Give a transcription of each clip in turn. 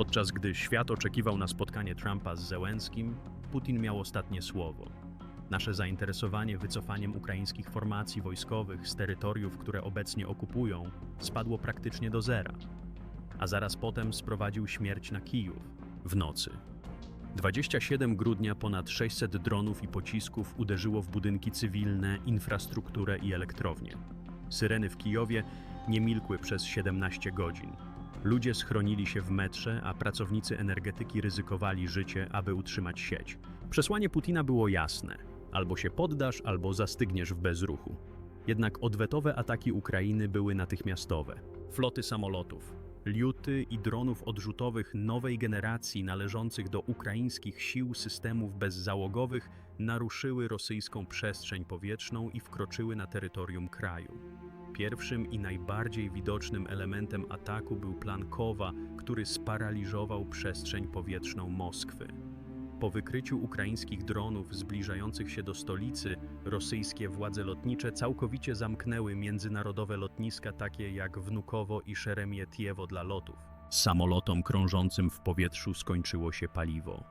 Podczas gdy świat oczekiwał na spotkanie Trumpa z Zełenskim, Putin miał ostatnie słowo. Nasze zainteresowanie wycofaniem ukraińskich formacji wojskowych z terytoriów, które obecnie okupują, spadło praktycznie do zera. A zaraz potem sprowadził śmierć na Kijów w nocy. 27 grudnia ponad 600 dronów i pocisków uderzyło w budynki cywilne, infrastrukturę i elektrownie. Syreny w Kijowie nie milkły przez 17 godzin. Ludzie schronili się w metrze, a pracownicy energetyki ryzykowali życie, aby utrzymać sieć. Przesłanie Putina było jasne: albo się poddasz, albo zastygniesz w bezruchu. Jednak odwetowe ataki Ukrainy były natychmiastowe. Floty samolotów, liuty i dronów odrzutowych nowej generacji należących do ukraińskich sił systemów bezzałogowych naruszyły rosyjską przestrzeń powietrzną i wkroczyły na terytorium kraju. Pierwszym i najbardziej widocznym elementem ataku był plan Kowa, który sparaliżował przestrzeń powietrzną Moskwy. Po wykryciu ukraińskich dronów zbliżających się do stolicy, rosyjskie władze lotnicze całkowicie zamknęły międzynarodowe lotniska takie jak Wnukowo i Szeremietiewo dla lotów. Samolotom krążącym w powietrzu skończyło się paliwo.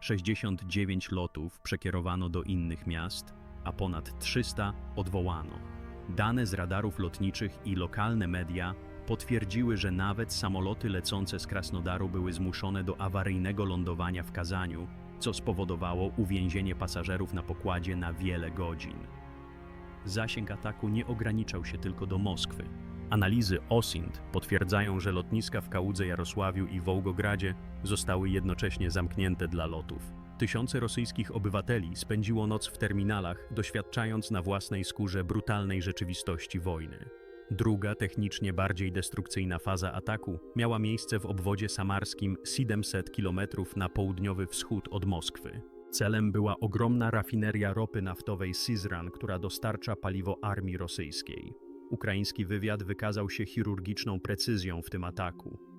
69 lotów przekierowano do innych miast, a ponad 300 odwołano. Dane z radarów lotniczych i lokalne media potwierdziły, że nawet samoloty lecące z Krasnodaru były zmuszone do awaryjnego lądowania w Kazaniu, co spowodowało uwięzienie pasażerów na pokładzie na wiele godzin. Zasięg ataku nie ograniczał się tylko do Moskwy. Analizy OSINT potwierdzają, że lotniska w Kałudze Jarosławiu i Wołgogradzie zostały jednocześnie zamknięte dla lotów. Tysiące rosyjskich obywateli spędziło noc w terminalach, doświadczając na własnej skórze brutalnej rzeczywistości wojny. Druga, technicznie bardziej destrukcyjna faza ataku miała miejsce w obwodzie samarskim 700 km na południowy wschód od Moskwy. Celem była ogromna rafineria ropy naftowej Sizran, która dostarcza paliwo armii rosyjskiej. Ukraiński wywiad wykazał się chirurgiczną precyzją w tym ataku.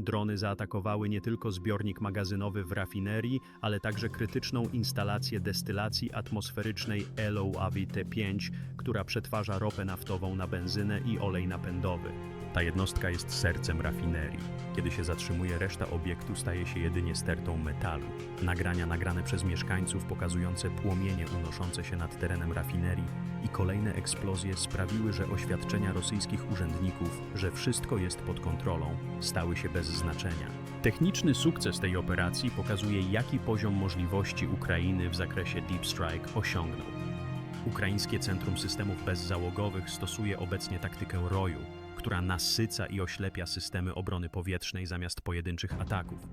Drony zaatakowały nie tylko zbiornik magazynowy w rafinerii, ale także krytyczną instalację destylacji atmosferycznej LOAVT-5, która przetwarza ropę naftową na benzynę i olej napędowy. Ta jednostka jest sercem rafinerii. Kiedy się zatrzymuje, reszta obiektu staje się jedynie stertą metalu. Nagrania nagrane przez mieszkańców pokazujące płomienie unoszące się nad terenem rafinerii i kolejne eksplozje sprawiły, że oświadczenia rosyjskich urzędników, że wszystko jest pod kontrolą, stały się bez znaczenia. Techniczny sukces tej operacji pokazuje, jaki poziom możliwości Ukrainy w zakresie Deep Strike osiągnął. Ukraińskie Centrum Systemów Bezzałogowych stosuje obecnie taktykę roju, która nasyca i oślepia systemy obrony powietrznej zamiast pojedynczych ataków.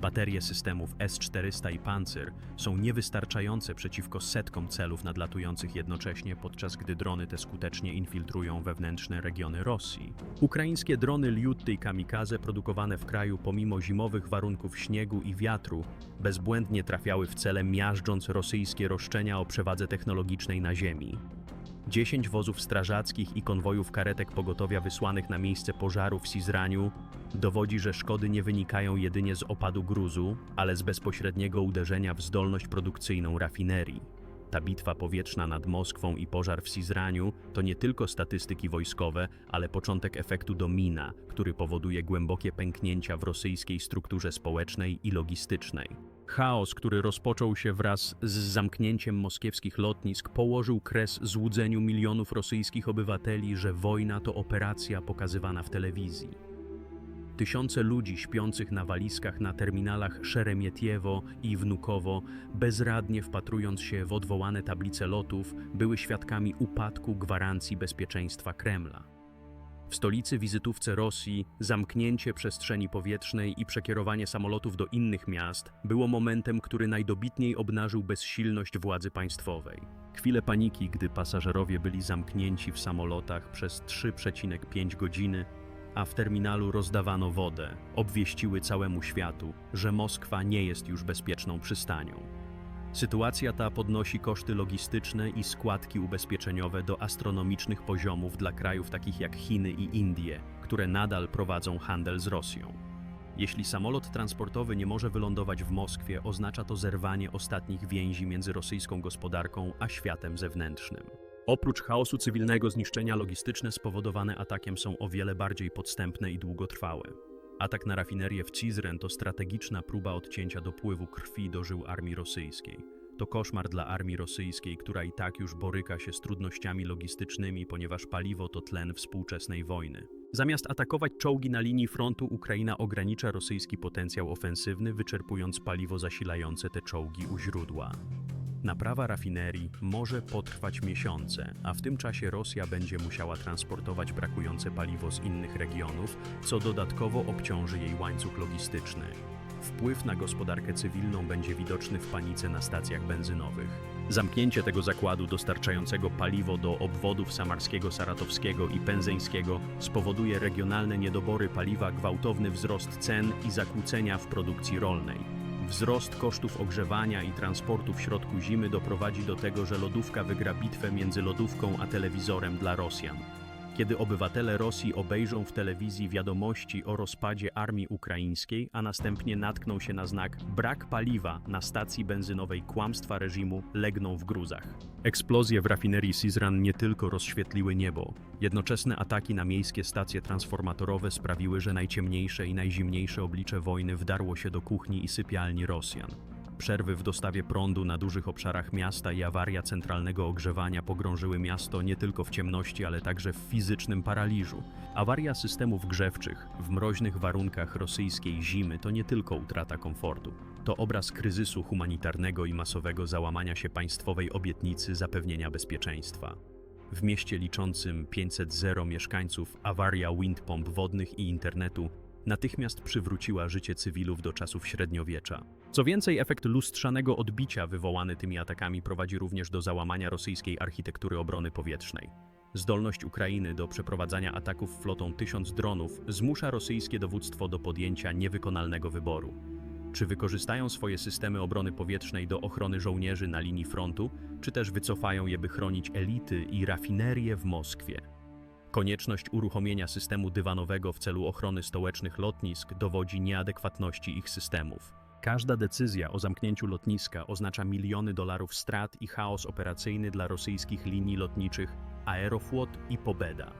Baterie systemów S-400 i Panzer są niewystarczające przeciwko setkom celów nadlatujących jednocześnie, podczas gdy drony te skutecznie infiltrują wewnętrzne regiony Rosji. Ukraińskie drony Liutty i Kamikaze produkowane w kraju pomimo zimowych warunków śniegu i wiatru bezbłędnie trafiały w cele miażdżąc rosyjskie roszczenia o przewadze technologicznej na ziemi. 10 wozów strażackich i konwojów karetek pogotowia wysłanych na miejsce pożaru w Sizraniu dowodzi, że szkody nie wynikają jedynie z opadu gruzu, ale z bezpośredniego uderzenia w zdolność produkcyjną rafinerii. Ta bitwa powietrzna nad Moskwą i pożar w Sizraniu to nie tylko statystyki wojskowe, ale początek efektu domina, który powoduje głębokie pęknięcia w rosyjskiej strukturze społecznej i logistycznej. Chaos, który rozpoczął się wraz z zamknięciem moskiewskich lotnisk, położył kres złudzeniu milionów rosyjskich obywateli, że wojna to operacja pokazywana w telewizji. Tysiące ludzi śpiących na walizkach na terminalach Szeremietiewo i Wnukowo, bezradnie wpatrując się w odwołane tablice lotów, były świadkami upadku gwarancji bezpieczeństwa Kremla. W stolicy wizytówce Rosji zamknięcie przestrzeni powietrznej i przekierowanie samolotów do innych miast było momentem, który najdobitniej obnażył bezsilność władzy państwowej. Chwile paniki, gdy pasażerowie byli zamknięci w samolotach przez 3,5 godziny, a w terminalu rozdawano wodę, obwieściły całemu światu, że Moskwa nie jest już bezpieczną przystanią. Sytuacja ta podnosi koszty logistyczne i składki ubezpieczeniowe do astronomicznych poziomów dla krajów takich jak Chiny i Indie, które nadal prowadzą handel z Rosją. Jeśli samolot transportowy nie może wylądować w Moskwie, oznacza to zerwanie ostatnich więzi między rosyjską gospodarką a światem zewnętrznym. Oprócz chaosu cywilnego, zniszczenia logistyczne spowodowane atakiem są o wiele bardziej podstępne i długotrwałe. Atak na rafinerię w Cizren to strategiczna próba odcięcia dopływu krwi do żył armii rosyjskiej. To koszmar dla armii rosyjskiej, która i tak już boryka się z trudnościami logistycznymi, ponieważ paliwo to tlen współczesnej wojny. Zamiast atakować czołgi na linii frontu, Ukraina ogranicza rosyjski potencjał ofensywny, wyczerpując paliwo zasilające te czołgi u źródła. Naprawa rafinerii może potrwać miesiące, a w tym czasie Rosja będzie musiała transportować brakujące paliwo z innych regionów, co dodatkowo obciąży jej łańcuch logistyczny. Wpływ na gospodarkę cywilną będzie widoczny w panice na stacjach benzynowych. Zamknięcie tego zakładu dostarczającego paliwo do obwodów samarskiego, saratowskiego i penzeńskiego spowoduje regionalne niedobory paliwa, gwałtowny wzrost cen i zakłócenia w produkcji rolnej. Wzrost kosztów ogrzewania i transportu w środku zimy doprowadzi do tego, że lodówka wygra bitwę między lodówką a telewizorem dla Rosjan. Kiedy obywatele Rosji obejrzą w telewizji wiadomości o rozpadzie armii ukraińskiej, a następnie natkną się na znak brak paliwa na stacji benzynowej kłamstwa reżimu, legną w gruzach. Eksplozje w rafinerii Sizran nie tylko rozświetliły niebo. Jednoczesne ataki na miejskie stacje transformatorowe sprawiły, że najciemniejsze i najzimniejsze oblicze wojny wdarło się do kuchni i sypialni Rosjan. Przerwy w dostawie prądu na dużych obszarach miasta i awaria centralnego ogrzewania pogrążyły miasto nie tylko w ciemności, ale także w fizycznym paraliżu. Awaria systemów grzewczych w mroźnych warunkach rosyjskiej zimy to nie tylko utrata komfortu. To obraz kryzysu humanitarnego i masowego załamania się państwowej obietnicy zapewnienia bezpieczeństwa. W mieście liczącym 500 mieszkańców awaria windpomp wodnych i internetu natychmiast przywróciła życie cywilów do czasów średniowiecza. Co więcej, efekt lustrzanego odbicia wywołany tymi atakami prowadzi również do załamania rosyjskiej architektury obrony powietrznej. Zdolność Ukrainy do przeprowadzania ataków flotą tysiąc dronów zmusza rosyjskie dowództwo do podjęcia niewykonalnego wyboru. Czy wykorzystają swoje systemy obrony powietrznej do ochrony żołnierzy na linii frontu, czy też wycofają je, by chronić elity i rafinerie w Moskwie? Konieczność uruchomienia systemu dywanowego w celu ochrony stołecznych lotnisk dowodzi nieadekwatności ich systemów. Każda decyzja o zamknięciu lotniska oznacza miliony dolarów strat i chaos operacyjny dla rosyjskich linii lotniczych Aeroflot i Pobeda.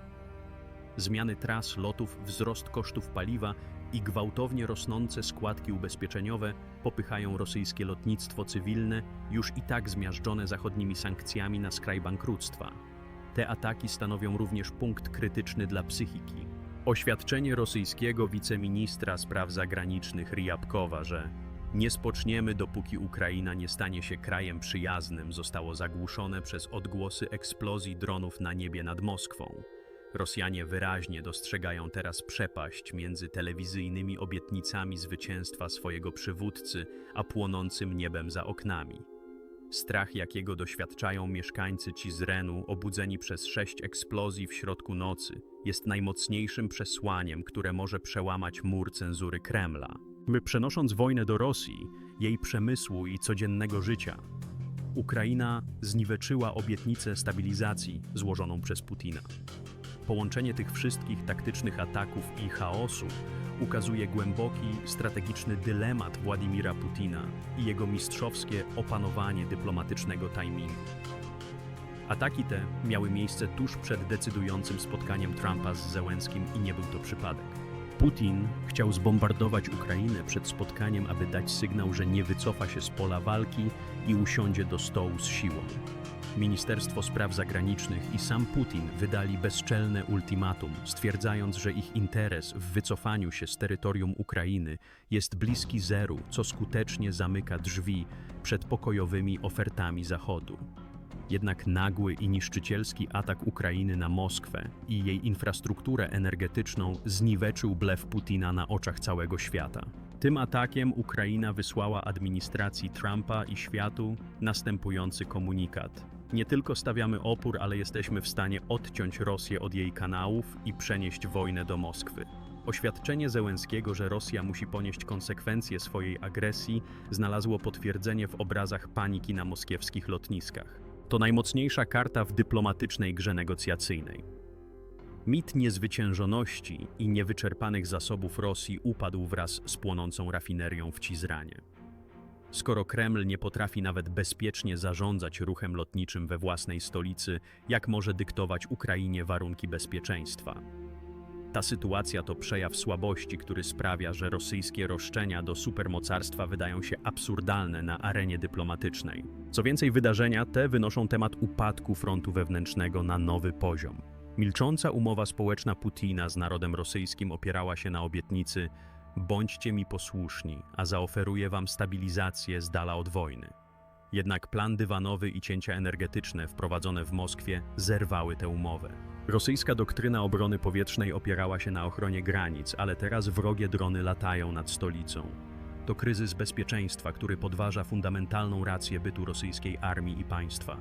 Zmiany tras lotów, wzrost kosztów paliwa i gwałtownie rosnące składki ubezpieczeniowe popychają rosyjskie lotnictwo cywilne, już i tak zmiażdżone zachodnimi sankcjami na skraj bankructwa. Te ataki stanowią również punkt krytyczny dla psychiki. Oświadczenie rosyjskiego wiceministra spraw zagranicznych Ryabkowa, że nie spoczniemy, dopóki Ukraina nie stanie się krajem przyjaznym, zostało zagłuszone przez odgłosy eksplozji dronów na niebie nad Moskwą. Rosjanie wyraźnie dostrzegają teraz przepaść między telewizyjnymi obietnicami zwycięstwa swojego przywódcy, a płonącym niebem za oknami. Strach, jakiego doświadczają mieszkańcy Cizrenu, obudzeni przez sześć eksplozji w środku nocy, jest najmocniejszym przesłaniem, które może przełamać mur cenzury Kremla. My przenosząc wojnę do Rosji, jej przemysłu i codziennego życia, Ukraina zniweczyła obietnicę stabilizacji złożoną przez Putina. Połączenie tych wszystkich taktycznych ataków i chaosu ukazuje głęboki, strategiczny dylemat Władimira Putina i jego mistrzowskie opanowanie dyplomatycznego timingu. Ataki te miały miejsce tuż przed decydującym spotkaniem Trumpa z Zełenskim i nie był to przypadek. Putin chciał zbombardować Ukrainę przed spotkaniem, aby dać sygnał, że nie wycofa się z pola walki i usiądzie do stołu z siłą. Ministerstwo Spraw Zagranicznych i sam Putin wydali bezczelne ultimatum, stwierdzając, że ich interes w wycofaniu się z terytorium Ukrainy jest bliski zeru, co skutecznie zamyka drzwi przed pokojowymi ofertami Zachodu. Jednak nagły i niszczycielski atak Ukrainy na Moskwę i jej infrastrukturę energetyczną zniweczył blef Putina na oczach całego świata. Tym atakiem Ukraina wysłała administracji Trumpa i światu następujący komunikat. Nie tylko stawiamy opór, ale jesteśmy w stanie odciąć Rosję od jej kanałów i przenieść wojnę do Moskwy. Oświadczenie Zełenskiego, że Rosja musi ponieść konsekwencje swojej agresji, znalazło potwierdzenie w obrazach paniki na moskiewskich lotniskach. To najmocniejsza karta w dyplomatycznej grze negocjacyjnej. Mit niezwyciężoności i niewyczerpanych zasobów Rosji upadł wraz z płonącą rafinerią w Cizranie. Skoro Kreml nie potrafi nawet bezpiecznie zarządzać ruchem lotniczym we własnej stolicy, jak może dyktować Ukrainie warunki bezpieczeństwa? Ta sytuacja to przejaw słabości, który sprawia, że rosyjskie roszczenia do supermocarstwa wydają się absurdalne na arenie dyplomatycznej. Co więcej, wydarzenia te wynoszą temat upadku frontu wewnętrznego na nowy poziom. Milcząca umowa społeczna Putina z narodem rosyjskim opierała się na obietnicy bądźcie mi posłuszni, a zaoferuję wam stabilizację z dala od wojny. Jednak plan dywanowy i cięcia energetyczne wprowadzone w Moskwie zerwały tę umowę. Rosyjska doktryna obrony powietrznej opierała się na ochronie granic, ale teraz wrogie drony latają nad stolicą. To kryzys bezpieczeństwa, który podważa fundamentalną rację bytu rosyjskiej armii i państwa.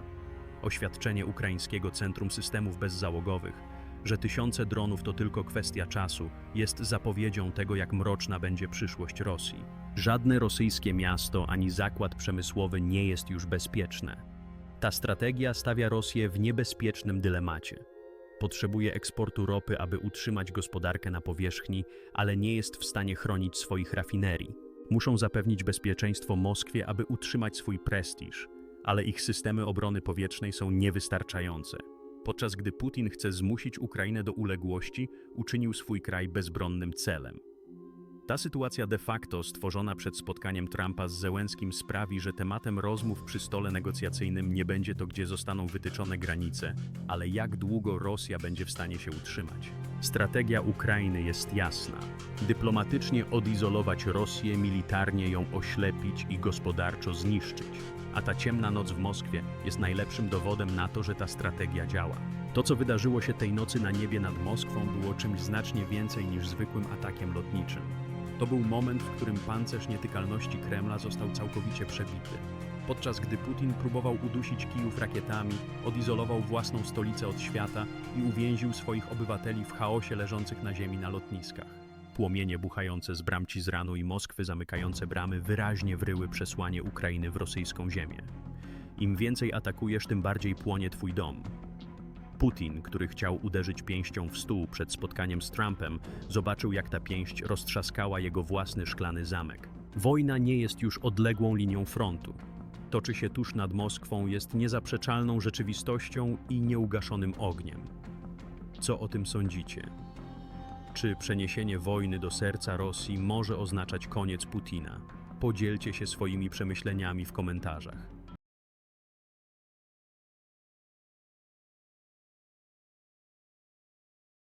Oświadczenie ukraińskiego Centrum Systemów Bezzałogowych, że tysiące dronów to tylko kwestia czasu, jest zapowiedzią tego, jak mroczna będzie przyszłość Rosji. Żadne rosyjskie miasto ani zakład przemysłowy nie jest już bezpieczne. Ta strategia stawia Rosję w niebezpiecznym dylemacie. Potrzebuje eksportu ropy, aby utrzymać gospodarkę na powierzchni, ale nie jest w stanie chronić swoich rafinerii. Muszą zapewnić bezpieczeństwo Moskwie, aby utrzymać swój prestiż, ale ich systemy obrony powietrznej są niewystarczające. Podczas gdy Putin chce zmusić Ukrainę do uległości, uczynił swój kraj bezbronnym celem. Ta sytuacja de facto stworzona przed spotkaniem Trumpa z Zełenskim sprawi, że tematem rozmów przy stole negocjacyjnym nie będzie to, gdzie zostaną wytyczone granice, ale jak długo Rosja będzie w stanie się utrzymać. Strategia Ukrainy jest jasna. Dyplomatycznie odizolować Rosję, militarnie ją oślepić i gospodarczo zniszczyć. A ta ciemna noc w Moskwie jest najlepszym dowodem na to, że ta strategia działa. To, co wydarzyło się tej nocy na niebie nad Moskwą, było czymś znacznie więcej niż zwykłym atakiem lotniczym. To był moment, w którym pancerz nietykalności Kremla został całkowicie przebity. Podczas gdy Putin próbował udusić Kijów rakietami, odizolował własną stolicę od świata i uwięził swoich obywateli w chaosie leżących na ziemi na lotniskach. Płomienie buchające z bram Cizranu i Moskwy zamykające bramy wyraźnie wryły przesłanie Ukrainy w rosyjską ziemię. Im więcej atakujesz, tym bardziej płonie twój dom. Putin, który chciał uderzyć pięścią w stół przed spotkaniem z Trumpem, zobaczył, jak ta pięść roztrzaskała jego własny szklany zamek. Wojna nie jest już odległą linią frontu. Toczy się tuż nad Moskwą, jest niezaprzeczalną rzeczywistością i nieugaszonym ogniem. Co o tym sądzicie? Czy przeniesienie wojny do serca Rosji może oznaczać koniec Putina? Podzielcie się swoimi przemyśleniami w komentarzach.